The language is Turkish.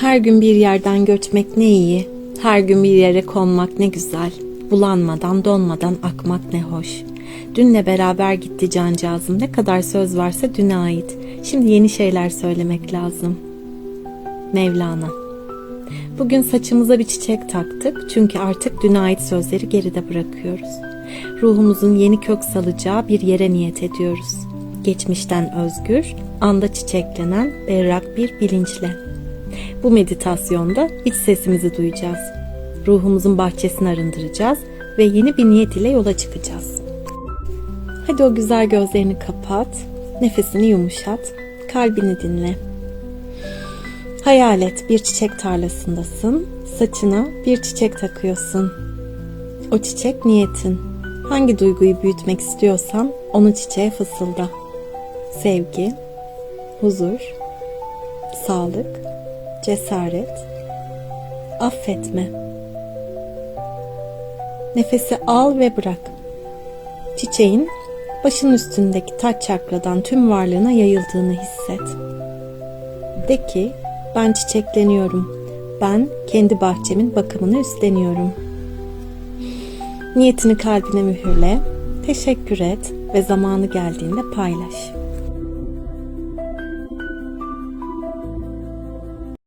Her gün bir yerden göçmek ne iyi, her gün bir yere konmak ne güzel, bulanmadan donmadan akmak ne hoş. Dünle beraber gitti cancağızım, ne kadar söz varsa düne ait. Şimdi yeni şeyler söylemek lazım. Mevlana Bugün saçımıza bir çiçek taktık çünkü artık düne ait sözleri geride bırakıyoruz. Ruhumuzun yeni kök salacağı bir yere niyet ediyoruz. Geçmişten özgür, anda çiçeklenen berrak bir bilinçle. Bu meditasyonda iç sesimizi duyacağız. Ruhumuzun bahçesini arındıracağız ve yeni bir niyet ile yola çıkacağız. Hadi o güzel gözlerini kapat, nefesini yumuşat, kalbini dinle. Hayal et bir çiçek tarlasındasın, saçına bir çiçek takıyorsun. O çiçek niyetin. Hangi duyguyu büyütmek istiyorsan onu çiçeğe fısılda. Sevgi, huzur, sağlık, cesaret, affetme. Nefesi al ve bırak. Çiçeğin başın üstündeki taç çakradan tüm varlığına yayıldığını hisset. De ki ben çiçekleniyorum. Ben kendi bahçemin bakımını üstleniyorum. Niyetini kalbine mühürle, teşekkür et ve zamanı geldiğinde paylaş.